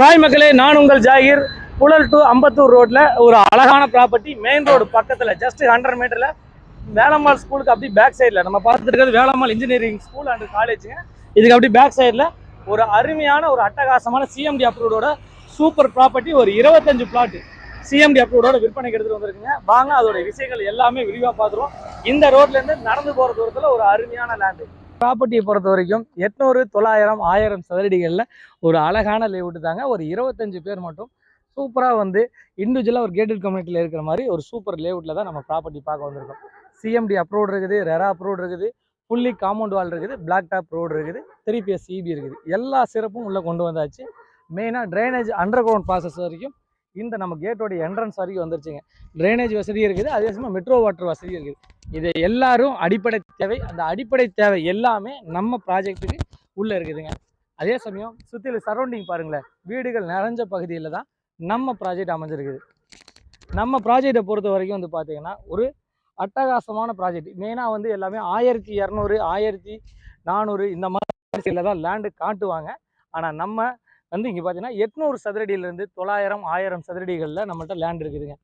Hi மக்களே நான் உங்கள் ஜாகிர். புழல் டு அம்பத்தூர் ரோட்ல ஒரு அழகான ப்ராப்பர்ட்டி மெயின் ரோடு பக்கத்தில் ஜஸ்ட் ஹண்ட்ரட் மீட்டர்ல வேளம்மாள் ஸ்கூலுக்கு அப்படி பேக் சைடில் நம்ம பார்த்துருக்கிறது வேளம்மாள் இன்ஜினியரிங் ஸ்கூல் அண்ட் காலேஜுங்க இதுக்கு அப்படி பேக் சைடில் ஒரு அருமையான ஒரு அட்டகாசமான சிஎம்டி அப்ரூவோட சூப்பர் ப்ராப்பர்ட்டி ஒரு இருபத்தஞ்சு பிளாட் சிஎம்டி அப்ரூவோட விற்பனைக்கு எடுத்துகிட்டு வந்திருக்குங்க. வாங்க அதோட விஷயங்கள் எல்லாமே விரிவாக பார்த்துருவோம். இந்த ரோட்லேருந்து நடந்து போகிற தூரத்தில் ஒரு அருமையான லேண்டு ப்ராப்பர்ட்டியை பொறுத்த வரைக்கும் எட்நூறு தொள்ளாயிரம் ஆயிரம் சதுரடிகளில் ஒரு அழகான லேவுட்டு தாங்க. ஒரு இருபத்தஞ்சு பேர் மட்டும் சூப்பராக வந்து இண்டிவிஜுவலாக ஒரு கேட்டட் கம்யூனிட்டியில் இருக்கிற மாதிரி ஒரு சூப்பர் லேவுட்டில் தான் நம்ம ப்ராப்பர்ட்டி பார்க்க வந்திருக்கோம். சிஎம்டி அப்ரூவ்ட் இருக்குது ரெரா அப்ரூவ்ட் இருக்குது ஃபுல்லி காம்பவுண்ட் வால் இருக்குது பிளாக் டாப் ரோடு இருக்குது three P S C B இருக்குது. எல்லா சிறப்பும் உள்ளே கொண்டு வந்தாச்சு. மெயினாக ட்ரைனேஜ் அண்டர் கிரவுண்ட் ப்ராசஸ் வரைக்கும் இந்த நம்ம கேட்டோடைய என்ட்ரன்ஸ் வரைக்கும் வந்துருச்சுங்க. ட்ரைனேஜ் வசதி இருக்குது அதே சமயம் மெட்ரோ வாட்டர் வசதி இருக்குது. இது எல்லாரும் அடிப்படை தேவை அந்த அடிப்படை தேவை எல்லாமே நம்ம ப்ராஜெக்ட்டுக்கு உள்ளே இருக்குதுங்க. அதே சமயம் சுற்றில சரௌண்டிங் பாருங்களேன் வீடுகள் நிறைஞ்ச பகுதியில் தான் நம்ம ப்ராஜெக்ட் அமைஞ்சிருக்குது. நம்ம ப்ராஜெக்டை பொறுத்த வரைக்கும் வந்து பார்த்திங்கன்னா ஒரு அட்டகாசமான ப்ராஜெக்ட் மெயினாக வந்து எல்லாமே ஆயிரத்தி இரநூறு ஆயிரத்தி நானூறு இந்த மாதிரி தான் லேண்டு காட்டுவாங்க. ஆனால் நம்ம வந்து இங்கே பார்த்தீங்கன்னா எட்நூறு சதுரடியிலேருந்து தொள்ளாயிரம் ஆயிரம் சதுரடிகளில் நம்மள்ட்ட லேண்ட் இருக்குதுங்க.